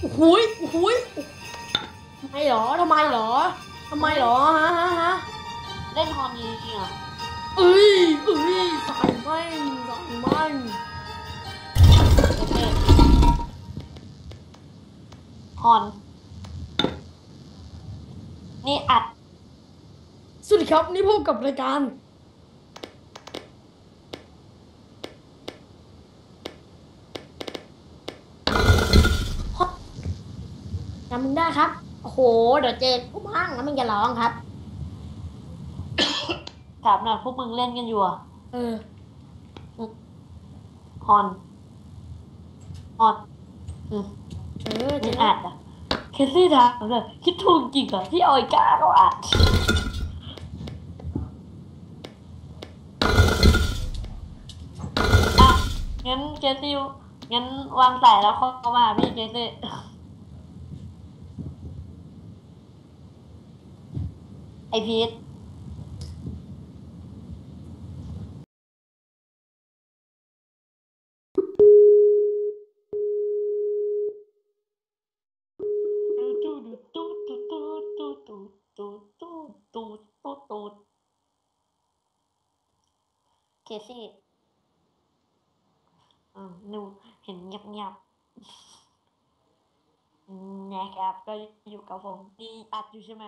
โอ้โหยโอ้โหยทำไมเหรอทำไมเหรอทำไมเหรอฮะฮะฮะเล่นฮอนจริงๆอะเอ้ยเอ้ยใส่แม่งใส่แม่งโอเคฮอน นี่อัดสวัสดีครับ นี่พบกับรายการ จำมึงได้ครับ โอ้โห เดี๋ยวเจนกูบ้างแล้วมึงจะร้องครับ ถามหน่อยพวกมึงเล่นกันอยู่อะเออฮอนฮอนอืมเออเจนี่นอัดอะเคสซี่ถามเลยคิดถูกจริงเหรอที่เอาไอ้ก้าเขาอัดอะงั้นเคสซี่งั้นวางสายแล้วเข้ามาหาพี่เคสซี่ ไอพีทเคซี่อืมหนูเห็นเงียบๆนะครับก็อยู่กับผมนี่อัดอยู่ใช่ไหม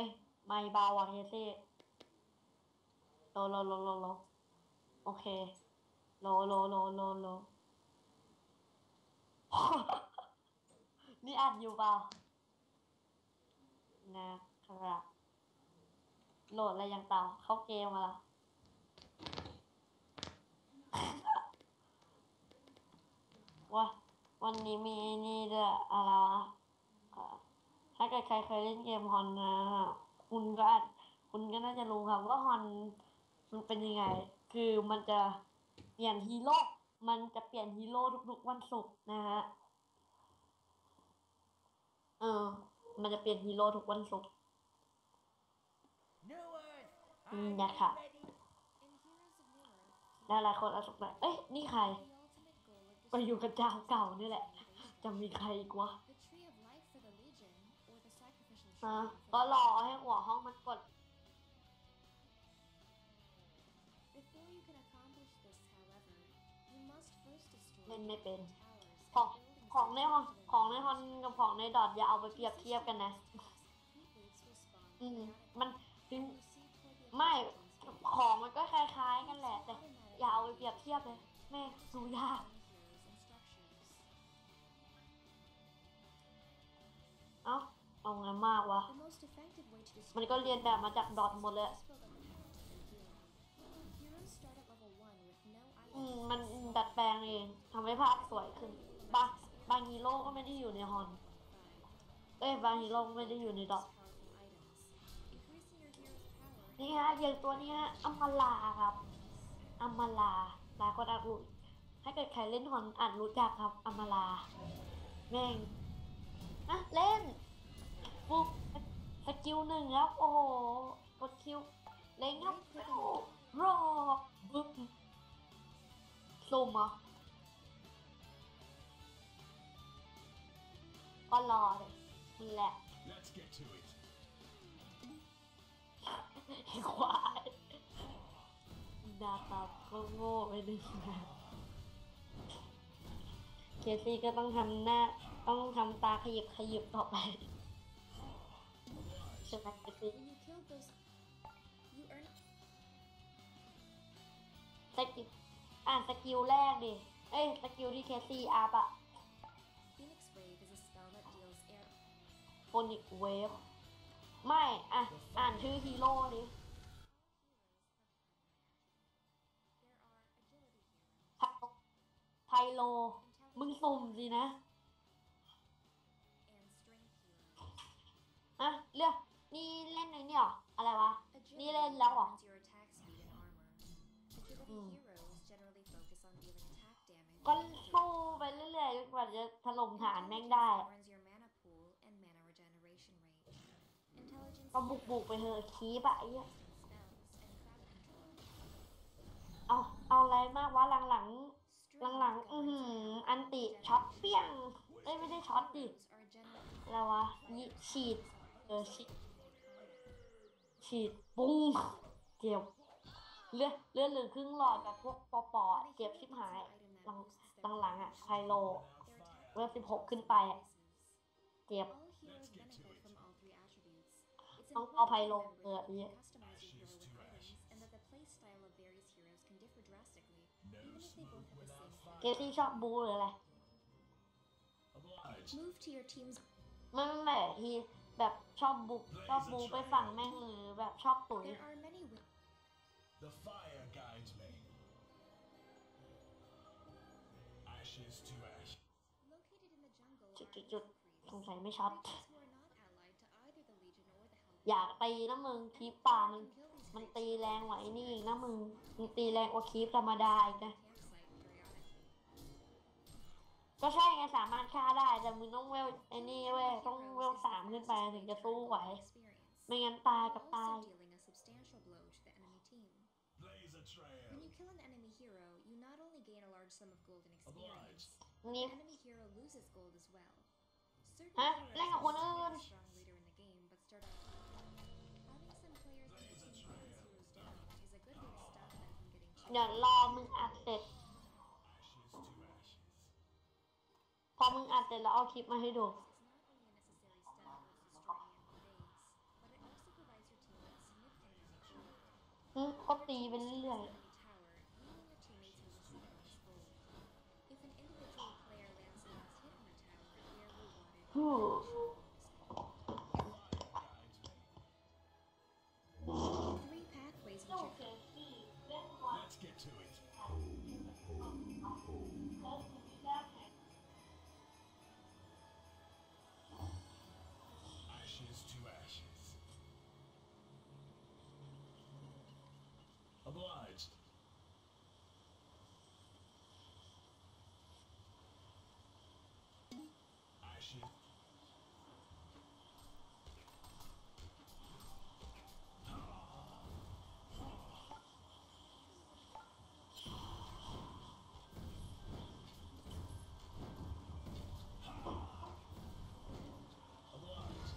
ย ไม่เบาว่ะเคซี่โลโลโลโลโลโอเค โลโลโลโลโลนี่อัดอยู่เปล่า นะครับ โหลดอะไรยังเต่า เข้าเกมมาละว่าวันนี้มีนี่ด้วยอะไรวะ ถ้าเกิดใครเคยเล่นเกมฮอนนะคุณก็อาจคุณก็น่าจะรู้ครับว่าฮอนมันเป็นยังไง คือมันจะเปลี่ยนฮีโร่ มันจะเปลี่ยนฮีโร่ทุกๆวันศุกร์นะฮะ เออ มันจะเปลี่ยนฮีโร่ทุกวันศุกร์อืมนะคะแล้วหลายคนอาจสงสัยเอ้ย นี่ใคร ไปอยู่กับเจ้าเก่านี่แหละ จะมีใครอีกวะ อะก็รอให้หัวห้องมันกดเล่นไม่เป็นของของในห้องของในห้องกับของในดอทอย่าเอาไปเปรียบเทียบกันนะ อืม มันถึง ไม่ ของมันก็คล้ายๆกันแหละ แต่อย่าเอาไปเปรียบเทียบเลย แม่งดูยากเเอาไงมากวะ มันก็เรียนแบบมาจากดอทหมดเลยอืมมันดัดแปลงเองทำให้ภาพสวยขึ้นบางบางฮีโร่ก็ไม่ได้อยู่ในฮอน เอ้ยบางฮีโร่ก็ไม่ได้อยู่ในดอทนี่ฮะอย่างตัวนี้ฮะอัมมาลาครับอัมมาลาหลายคนอาจรู้ถ้าเกิดใครเล่นฮอนอาจรู้จักครับอัมมาลาแม่งอะเล่น ปุ๊บสกิลหนึ่งครับ โอ้โหกดคิวเล่นครับโอ้โหรอปุ๊บซุ่มเหรอะก็รอเลยนี่แหละ Let's get to it. ไอ้ควายนะครับก็โง่ไปหนึ่งนะเคซี่ก็ต้องทำหน้า ต้องทำตาขยิบขยิบต่อไป ใช่ไหมเคซี่สกิลอ่านสกิลแรกดิ เอ้ยสกิลที่เคซี่อัพอะโฟนิกเวฟไม่อะอ่านชื่อฮีโร่ดิไพโล มึงสุ่มสินะอะเลือก นี่เล่นในนี่เหรอ อะไรวะ นี่เล่นแล้วเหรออืมก็สู้ไปเรื่อยๆจนกว่าจะถล่มฐานแม่งได้ก็บุกบุกๆไปเถอะคีบอะไอ้เหี้ยเอาเอาอะไรมากวะหลังๆหลังๆอือหืออันติช็อตเปี้ยงเอ้ยไม่ได้ช็อตดิอะไรวะยิฉีดเออฉีด ฉีดปุ้งเจ็บเลือดเลือดเหลือครึ่งหลอดแบบพวกปอปอๆเจ็บชิบหายหลังหลังๆอะไคโลเวลสิบหกขึ้นไปอะเจ็บต้องเอาไพโลเกิดเนี่ยเกตตี้ชอบบูหรืออะไร Obliged. Move to your team's ไม่ไม่ไม่ที แบบชอบบุกชอบบูไปฝั่งแม่งหรือแบบชอบตุ๋ย There are many wi- The fire guides me. Ashes to ash. located in the jungle. Chut, are chut, chut. creatures สงสัยไม่ช็อต who are not allied to either the Legion or the Helm. อยากตีนะมึงคีปป่ามัน มันตีแรงกว่าไอ้นี่อีกนะมึงมันตีแรงกว่าคีปธรรมดาอีกนะ Campsite periodically. ก็ใช่ไงสามารถฆ่าได้แต่มึงต้องเวลไอ้นี่เว้ยต้องเวลสามขึ้นไปถึงจะสู้ไหว Experience. ไม่งั้นตายกับตาย Also dealing a substantial blow to the enemy team. Blaze a trail. When you kill an enemy hero, you not only gain a large sum of gold and experience, Obliged. นี่ the enemy hero loses gold as well. Certain Hả? heroes Lấy ngọc are của nó not luôn. strong later in the game, but start out. Having some players in the team put these heroes down is a good way to stop them from getting เดี๋ยวรอมึงอัดเสร็จ เสร็จแล้วเอาคลิปมาให้ดู Ashes. Obliged.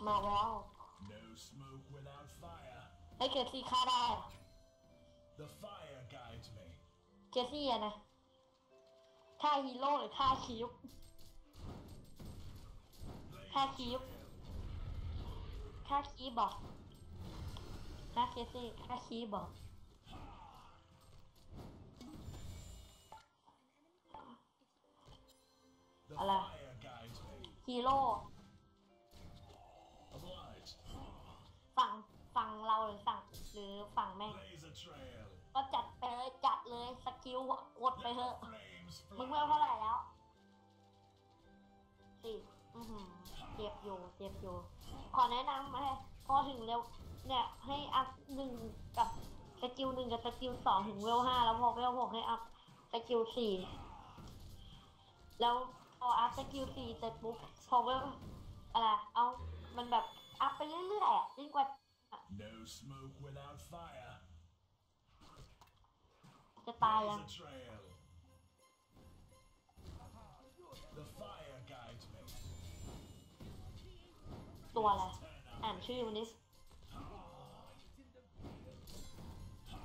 ๆมาแล้ว No smoke without fire. ไอ้เกซี่ฆ่าได้ The fire guides me. เกซี่ ฆ่าฮีโร่หรือฆ่าคิว Blaze How a cute. trail. ฆ่าคีบอกฆ่าเกซี่ฆ่าคีบอก The Ala. fire guides me. ฮีโร่ฝั่งฝั่งเราหรือฝั่งหรือฝั่งแม่งก็จัดไปเลยจัดเลยสกิลกดไปเถอะ มึงเว fly. ลเท่าไหร่แล้วสี่อือหือเจ็บอยู่เจ็บอยู่ ขอแนะนำให้พอถึงเร็วเนี่ยให้อัพหนึ่งกับสกิลหนึ่งกับสกิลสองถึงเวลห้าแล้วพอเวลหกให้อัพสกิลสี่แล้วพออัพสกิลสี่เสร็จปุ๊บพอเวลอะไรเอามันแบบอัพไปเรื่อยๆอะยิ่งกว่า No smoke without fire. จะตายยัง Blaze a trail. ตัวอะไร Turn อ่า up. นชื่อมันดิ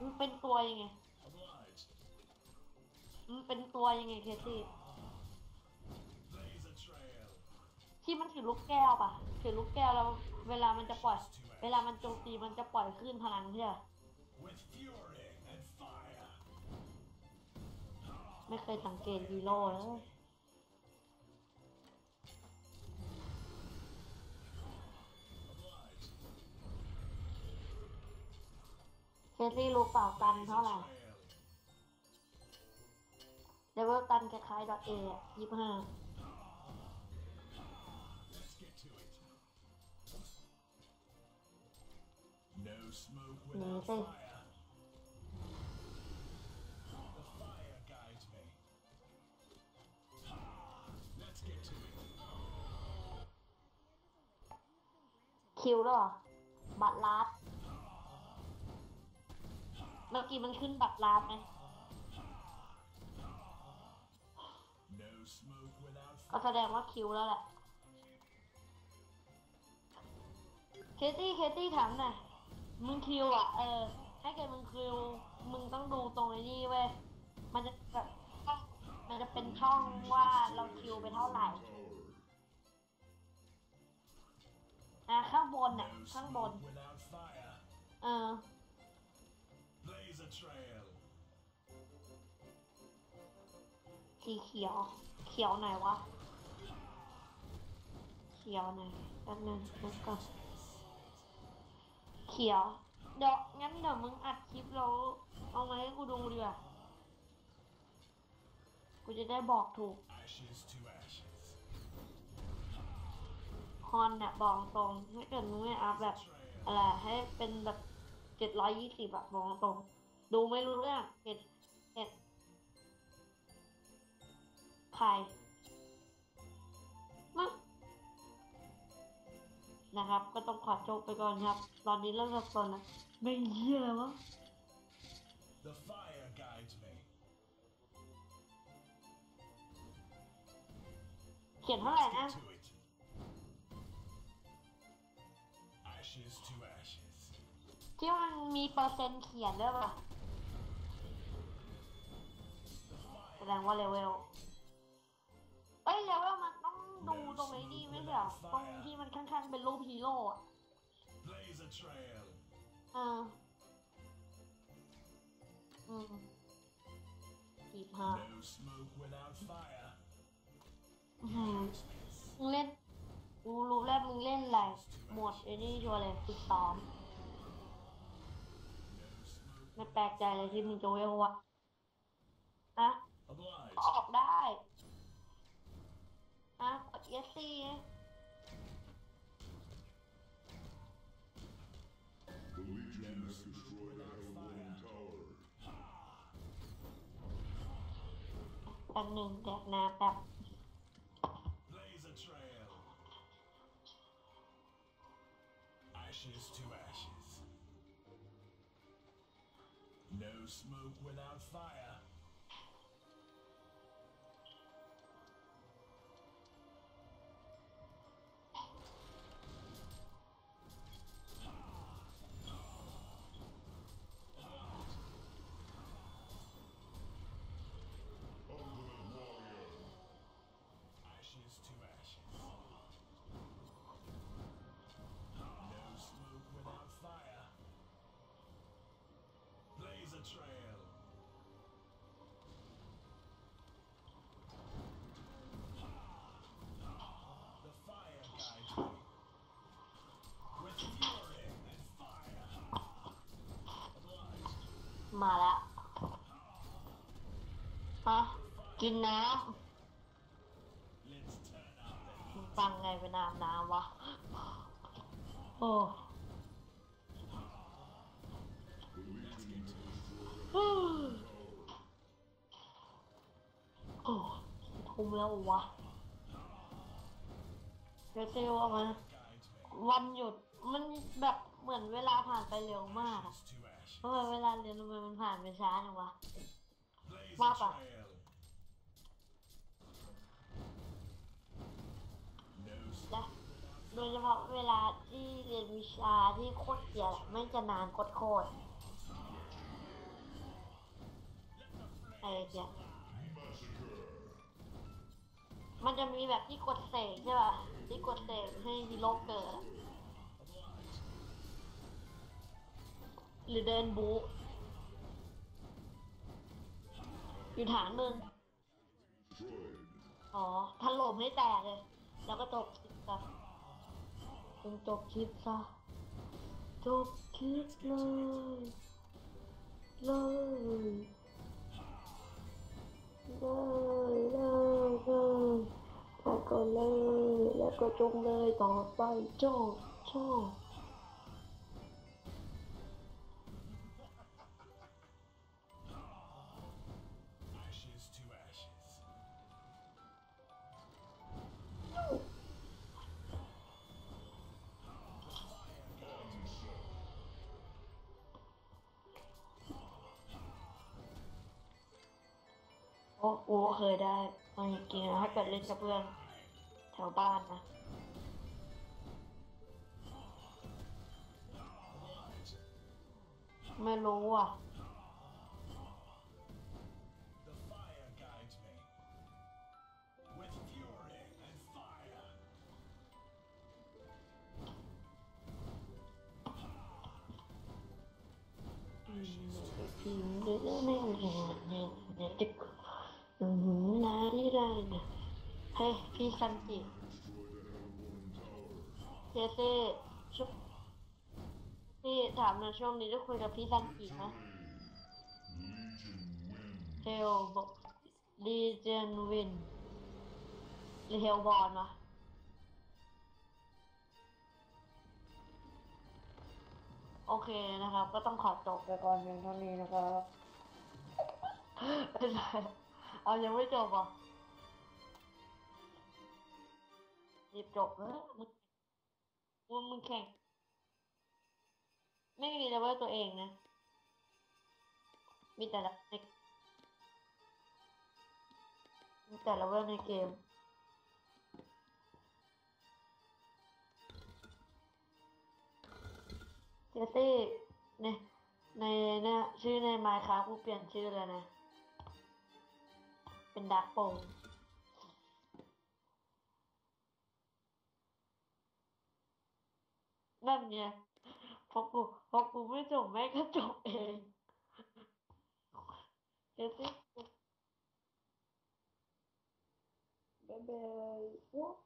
มันเป็นตัวยังไง Obliged. มันเป็นตัวยังไงเคซี่ Blaze a trail. ที่มันถือลูกแก้วปะถือลูกแก้วแล้วเวลามันจะปล่อย เวลามันโจมตีมันจะปล่อยคลื่นพลังใช่ไหม With fury and fire. ไม่เคยสังเกตฮีโร่เลย เจนนี่รู้เปล่ากันเท่าไหร่เลเวลตันคล้ายๆดอทเอยี่ห้าหนีสิคิวแล้วบัตรลัด มื่อกี้มันขึ้นแบัตรลาบไหมก็แสดงว่าคิวแล้วแหละ เคตี้ เคตี้ถามหน่อย มึงคิวอะ เออ ให้เกิดมึงคิว มึงต้องดูตรงไอ้นี่เว้ย มันจะแบบมันจะเป็นช่องว่าเราคิวไปเท่าไหร่อะข้างบนอะ ข้างบน เออ trail. สีเขียว เขียวไหนวะ เขียวไหนแป๊บนึงนึกก่อนเขียว เดี๋ยวงั้นเดี๋ยวมึงอัดคลิปแล้วเอามาให้กูดูดีกว่ากูจะได้บอกถูก Ashes to ashes. ฮอนเนี่ยบอกตรงถ้าเกิดมึงไม่อัพแบบอะไรให้เป็นแบบเจ็ดร้อยยี่สิบอะบอกตรง ดูไม่รู้เรื่องเห็ดเห็ดใครมั้งนะครับ ก็ต้องขอจบไปก่อนครับ ตอนนี้เริ่มสับสนแล้วไม่เยี่ยแล้ววะ The fire guides me. เขียนเท่าไหร่นะ To it. Ashes to ashes. ที่มันมีเปอร์เซ็นต์เขียนด้วยป่ะ ดงว่าเลเวลเอ้ยเลเวลมันต้องดูตรงไอ้นี้ไม่ใช่เหรอตรงที่มันข้างๆเป็นรูปฮีโร่อะ Blaze a trail. เอออืมสี่ห้า No smoke without fire. อื้อหือมึงเล่นกูรู้แล้วมึงเล่นอะไรหมดไอ้นี่ชัวร์เลยฝึกซ้อมไม่แปลกใจเลยที่มึงจะเวลวะอะ Oblige. ออกได้อะกด yes ซี่ The Legion has destroyed Hellborn Tower. แป๊บหนึ่งแดกน้ำแป๊บ Blaze a trail. Ashes to ashes. No smoke without fire. มาแล้วฮะกินน้ำฟังไงเป็นน้ำน้ำวะ โอ้ The Legion has destroyed ฮู้โอ้ทุ่มแล้ววะเดี๋ยวเซลเอามา guides me. วันหยุดมันแบบเหมือนเวลาผ่านไปเร็วมากอะ Ashes to ashes. ทำไมเวลาเรียนทำไมมันผ่านไปช้าจังวะ Blaze Mapa. a trail. No และโดยเฉพาะเวลาที่เรียนวิชาที่โคตรเกลียดอะไม่งจะนานโคตรโคตรไอ้เกีย Massacre. มันจะมีแบบที่กดเสกใช่ป่ะที่กดเสกให้ฮีโร่เกิดอะหรือเดินบู๊ อยู่ฐานมึง Destroyed. อ๋อถล่มให้แตกเลย แล้วก็จบคลิปซะจงจบคลิปซะ จบคลิปเลย เลยเลยเลยเลยแล้วก็เลย แล้วก็จงเลยต่อไปโจ้โจ้ ashes ราะกูเคยได้มาจริงๆนะถ้าเกิดเล่นกับเพื่อนแถวบ้านนะไม่รู้อะ เฮ้ยพี่ซันจิเจเซ่ช่วงพี่ถามหนะช่วงนี้ได้คุยกับพี่ซันจิไหมเฮลบอกดีเจนวินหรือเฮลบอลวะโอเคนะครับ ก็ต้องขอจบไปก่อนเพียงเท่านี้นะครับไม่ใช่เอายังไม่จบอะีบจบแล้วมึงมึงมึงแข่ง ไม่มีเลเวลตัวเองนะ มีแต่ละในมีแต่ละเวลในเกมเจตี้ในในเนี่ยชื่อในไมค์ครับกูเปลี่ยนชื่อเลยนะ เป็นดักโปง นั่นเนี่ยเพราะกูเพราะกูไม่จบแม่งก็จบเองเจตี้บ๊ายบาย